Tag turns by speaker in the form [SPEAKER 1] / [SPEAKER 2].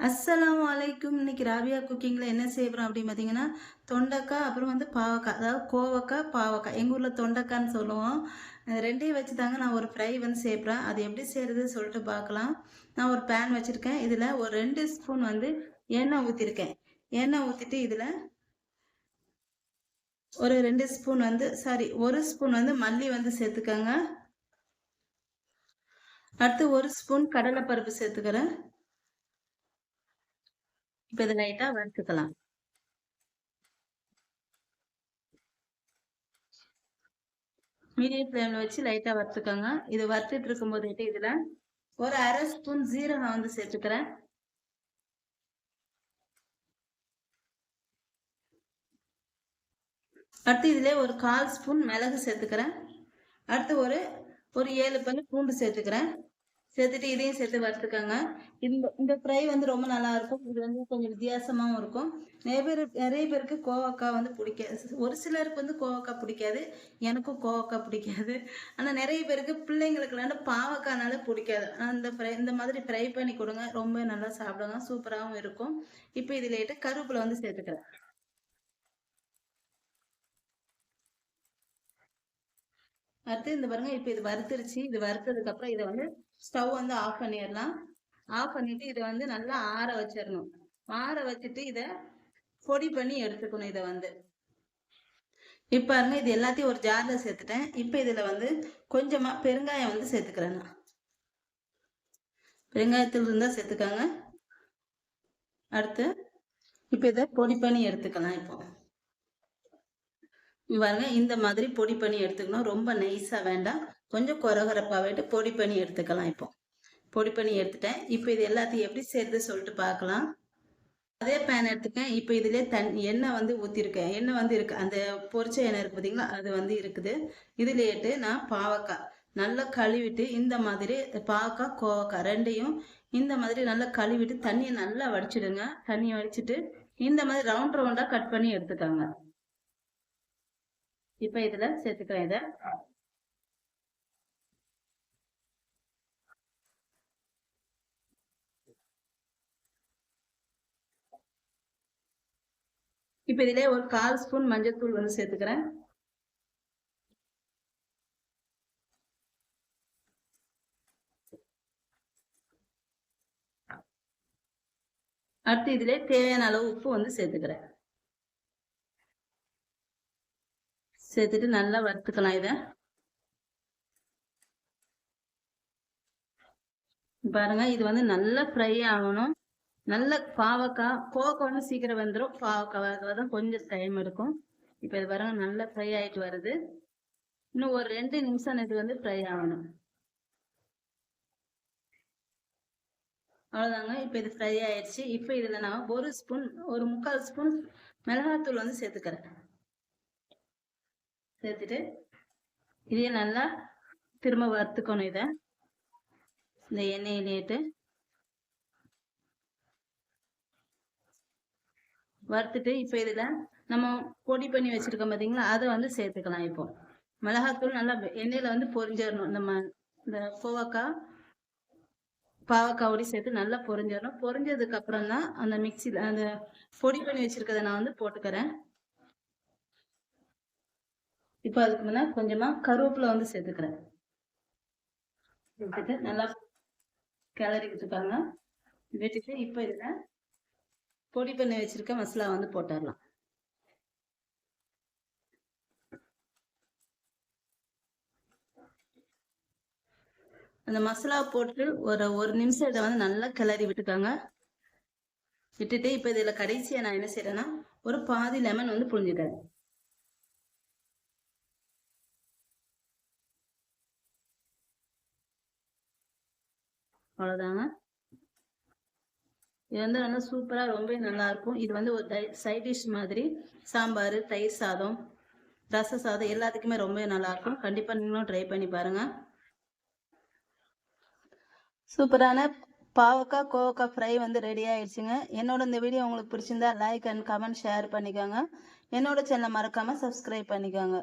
[SPEAKER 1] அஸ்ஸலாமு வலைக்கும் இன்னைக்கு ராபியா குக்கிங்கில் என்ன செய்கிறோம் அப்படின்னு பார்த்தீங்கன்னா தொண்டைக்காய் அப்புறம் வந்து பாவக்காய் அதாவது கோவக்காய் பாவக்காய். எங்கள் ஊரில் தொண்டைக்கான்னு சொல்லுவோம். ரெண்டையும் வச்சு தாங்க நான் ஒரு ஃப்ரை வந்து சேர்ப்பேன் அது எப்படி செய்கிறது சொல்லிட்டு பார்க்கலாம். நான் ஒரு பேன் வச்சுருக்கேன். இதில் ஒரு ரெண்டு ஸ்பூன் வந்து எண்ணெய் ஊற்றிருக்கேன் எண்ணெய் ஊற்றிட்டு இதில் ஒரு ரெண்டு ஸ்பூன் வந்து சாரி ஒரு ஸ்பூன் வந்து மல்லி வந்து சேர்த்துக்கோங்க. அடுத்து ஒரு ஸ்பூன் கடலைப்பருப்பு சேர்த்துக்கிறேன். இப்போ இது லைட்டாக வறுத்துக்கலாம். மீடியம் ஃப்ளேமில் வச்சு லைட்டாக வறுத்துக்கோங்க. இது வறுத்துட்டு இருக்கும்போது இதில் ஒரு அரை ஸ்பூன் ஜீரகம் வந்து சேர்த்துக்கிறேன். அடுத்து இதில் ஒரு கால் ஸ்பூன் மிளகு சேர்த்துக்கிறேன். அடுத்து ஒரு ஒரு ஏழு பல்லு பூண்டு சேர்த்துக்கிறேன். சேர்த்துட்டு இதையும் சேர்த்து வறுத்துக்கோங்க இந்த இந்த ஃப்ரை வந்து ரொம்ப நல்லா இருக்கும் இது வந்து கொஞ்சம் வித்தியாசமாகவும் இருக்கும். நிறைய பேர் நிறைய பேருக்கு கோவக்காய் வந்து பிடிக்காது. ஒரு சிலருக்கு வந்து கோவக்காய் பிடிக்காது. எனக்கும் கோவக்காய் பிடிக்காது. ஆனால் நிறைய பேருக்கு பிள்ளைங்களுக்குலாம் பாவக்காய்னால பிடிக்காது. அந்த ஃப்ரை இந்த மாதிரி ஃப்ரை பண்ணி கொடுங்க. ரொம்ப நல்லா சாப்பிடுங்க. சூப்பராகவும் இருக்கும். இப்போ இதில் கருவேப்பிலை வந்து சேர்த்துக்கிறேன் அடுத்து இந்த பாருங்க இப்போ இது வறுத்துருச்சு. இது வறுத்ததுக்கு அப்புறம் இதை வந்து ஸ்டவ் வந்து ஆஃப் பண்ணிடலாம். ஆஃப் பண்ணிட்டு இதை வந்து நல்லா ஆற வச்சிடணும். ஆற வச்சுட்டு இதை பொடி பண்ணி எடுத்துக்கணும் இதை வந்து. இப்போ பாருங்க இது எல்லாத்தையும் ஒரு ஜாரில் சேர்த்துட்டேன். இப்போ இதில் வந்து கொஞ்சமாக பெருங்காயம் வந்து சேர்த்துக்கிறேன் நான். பெருங்காயத்தில் இருந்தால் சேர்த்துக்காங்க. அடுத்து இப்போ இதை பொடி பண்ணி எடுத்துக்கலாம் இப்போ. பாருங்க இந்த மாதிரி பொடி பண்ணி எடுத்துக்கணும். ரொம்ப நைஸாக வேண்டாம். கொஞ்சம் குறகுறப்பாக பொடி பண்ணி எடுத்துக்கலாம் இப்போ. பொடி பண்ணி எடுத்துட்டேன். இப்போ இது எல்லாத்தையும் எப்படி சேர்த்து சொல்லிட்டு பார்க்கலாம். அதே பேன் எடுத்துக்கேன். இப்போ இதுலேயே தண் எண்ணெய் வந்து ஊற்றிருக்கேன் எண்ணெய் வந்து இருக்குது அந்த பொரிச்ச எண்ணெய் இருக்குது பார்த்தீங்களா? அது வந்து இருக்குது. இதுலேட்டு நான் பாவக்காய் நல்லா கழுவிட்டு இந்த மாதிரி பாவக்காய் கோவக்காய் ரெண்டையும் இந்த மாதிரி நல்லா கழுவிட்டு தண்ணியை நல்லா வடிச்சிடுங்க. தண்ணியை வடிச்சிட்டு இந்த மாதிரி ரவுண்ட் ரவுண்டாக கட் பண்ணி எடுத்துக்காங்க. இப்போ இதில் சேர்த்துக்கிறேன் இதை. இப்போ இதிலே ஒரு கால் ஸ்பூன் மஞ்சள் தூள் வந்து சேர்த்துக்கிறேன். அடுத்து இதிலே தேவையான அளவு உப்பு வந்து சேர்த்துக்கிறேன். சேர்த்துட்டு நல்லா வறுத்துக்கலாம் இதை. பாருங்க இது வந்து நல்லா ஃப்ரை ஆகணும். நல்ல பாவக்காய் கோவக்காய் வந்து சீக்கிரம் வந்துடும் பாவக்காய் தான் கொஞ்சம் டைம் எடுக்கும். இப்போ இது பாருங்க நல்லா ஃப்ரை ஆகிட்டு வருது. இன்னும் ஒரு ரெண்டு நிமிஷம் இது வந்து ஃப்ரை ஆகணும். அவ்வளோதாங்க இப்போ இது ஃப்ரை ஆயிடுச்சு. இப்போ இதில் நான் ஒரு ஸ்பூன் ஒரு முக்கால் ஸ்பூன் மிளகாத்தூள் வந்து சேர்த்துக்கிறேன். சேர்த்துட்டு இதே நல்லா திரும்ப வறுத்துக்கணும் இதை. இந்த எண்ணெயிலேட்டு. வறுத்துட்டு இப்போ இதில் நம்ம பொடி பண்ணி வச்சுருக்கோம் பார்த்தீங்களா அதை வந்து சேர்த்துக்கலாம் இப்போ. மிளகாத்தூள் நல்லா எண்ணெயில் வந்து பொரிஞ்சிடணும் நம்ம இந்த கோவக்காய் பாவக்காய் சேர்த்து நல்லா பொரிஞ்சிடணும் பொரிஞ்சதுக்கு அப்புறம் தான் அந்த மிக்சியில் அந்த பொடி பண்ணி வச்சுருக்கதை நான் வந்து போட்டுக்கிறேன். இப்போ அதுக்கு முன்னா கொஞ்சமாக கருவேப்பிலை வந்து சேர்த்துக்கிறேன். நல்லா கிளறி வச்சுருக்காங்க வெட்டிட்டு இப்போ இதில் பொடி பண்ணி வச்சிருக்க மசாலா வந்து போட்டுடலாம். அந்த மசாலா போட்டு ஒரு ஒரு நிமிஷம் இதை வந்து நல்லா கிளறி விட்டுக்காங்க. விட்டுட்டு இப்போ இதில் கடைசியாக நான் என்ன செய்கிறேன்னா ஒரு பாதி லெமன் வந்து புழிஞ்சுக்கிறேன் அவ்வளோதாங்க இது வந்து நல்லா சூப்பராக ரொம்ப நல்லாயிருக்கும் இது வந்து ஒரு சைட் டிஷ் மாதிரி. சாம்பார் தயிர் சாதம் ரச சாதம் எல்லாத்துக்குமே ரொம்ப நல்லாயிருக்கும் கண்டிப்பாக நீங்களும் ட்ரை பண்ணி பாருங்கள் சூப்பரான பாவக்காய் கோவக்காய் ஃப்ரை வந்து ரெடி ஆயிடுச்சுங்க. என்னோட இந்த வீடியோ உங்களுக்கு பிடிச்சிருந்தா லைக் அண்ட் கமெண்ட் ஷேர் பண்ணிக்கோங்க. என்னோட சேனலை மறக்காமல் சப்ஸ்கிரைப் பண்ணிக்கோங்க.